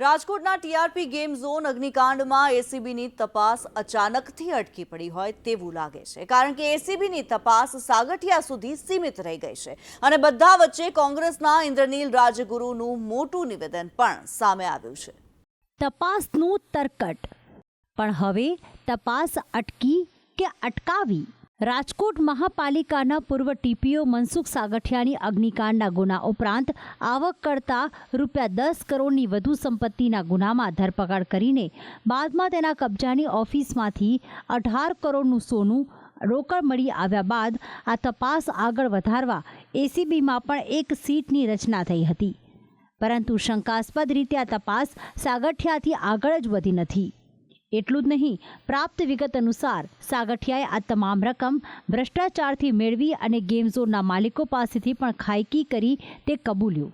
રાજકોટના TRP game zone અગ્નિકાંડમાં એસીબીની તપાસ અચાનકથી અટકી પડી હોય તેવું લાગે છે. કારણ કે એસીબીની તપાસ સાગઠિયા સુધી સીમિત રહી ગઈ છે અને બધા વચ્ચે કોંગ્રેસના ઇન્દ્રનીલ રાજગુરુનું મોટું નિવેદન પણ સામે આવ્યું છે. તપાસનું તરકટ. પણ હવે તપાસ અટકી કે અટકાવી? રાજકોટ મહાપાલિકાના પૂર્વ ટીપીઓ મનસુખ સાગઠિયાની અગ્નિકાંડના ગુના ઉપરાંત આવક કરતા રૂપિયા દસ કરોડની વધુ સંપત્તિના ગુનામાં ધરપકડ કરીને બાદમાં તેના કબજાની ઓફિસમાંથી અઢાર કરોડનું સોનું રોકડ મળી આવ્યા બાદ આ તપાસ આગળ વધારવા એસીબીમાં પણ એક સીટની રચના થઈ હતી. પરંતુ શંકાસ્પદ રીતે આ તપાસ સાગઠિયાથી આગળ જ વધી નથી. એટલું જ નહીં, પ્રાપ્ત વિગત અનુસાર સાગઠિયાએ આ તમામ રકમ ભ્રષ્ટાચારથી મેળવી અને ગેમ ઝોનના માલિકો પાસેથી પણ ખાયકી કરી તે કબૂલ્યું.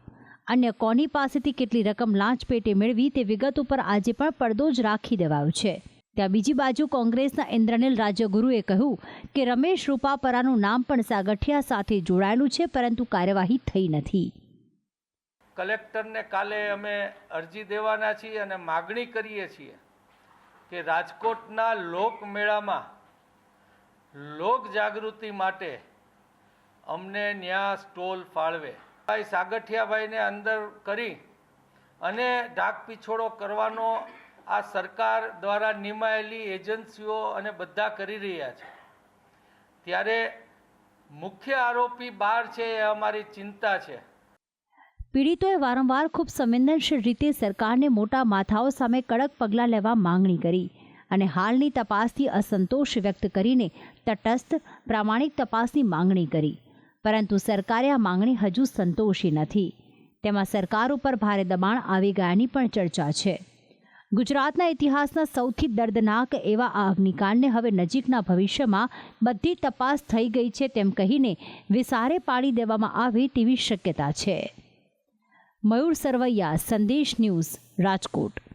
અન્ય કોની પાસેથી કેટલી રકમ લાંચ પેટે મેળવી તે વિગત ઉપર આજે પણ પડદો જ રાખી દેવાયો છે. ત્યાં બીજી બાજુ કોંગ્રેસના ઇન્દ્રનીલ રાજ્યગુરુએ કહ્યું કે રમેશ રૂપાપરાનું નામ પણ સાગઠિયા સાથે જોડાયેલું છે, પરંતુ કાર્યવાહી થઈ નથી. કલેક્ટરને કાલે અમે અરજી દેવાના છીએ અને માગણી કરીએ છીએ. કે રાજકોટના લોકમેળામાં લોક જાગૃતિ માટે અમને ન્યા સ્ટોલ ફાળવે. ભાઈ સાગઠિયાભાઈને અંદર કરી અને ઢાક પીછોડો કરવાનો આ સરકાર દ્વારા નિમાયેલી એજન્સીઓ અને બધા કરી રહ્યા છે. ત્યારે મુખ્ય આરોપી બાર છે એ અમારી ચિંતા છે. પીડિતોએ વારંવાર ખૂબ સંવેદનશીલ રીતે સરકારને મોટા માથાઓ સામે કડક પગલાં લેવા માંગણી કરી અને હાલની તપાસથી અસંતોષ વ્યક્ત કરીને તટસ્થ પ્રામાણિક તપાસની માંગણી કરી. પરંતુ સરકારે આ માંગણી હજુ સંતોષી નથી. તેમાં સરકાર ઉપર ભારે દબાણ આવી ગયાની પણ ચર્ચા છે. ગુજરાતના ઇતિહાસના સૌથી દર્દનાક એવા આ અગ્નિકાંડને હવે નજીકના ભવિષ્યમાં બધી તપાસ થઈ ગઈ છે તેમ કહીને વિસારે પાડી દેવામાં આવે તેવી શક્યતા છે. મયુર સરવૈયા સંદેશ ન્યૂઝ રાજકોટ.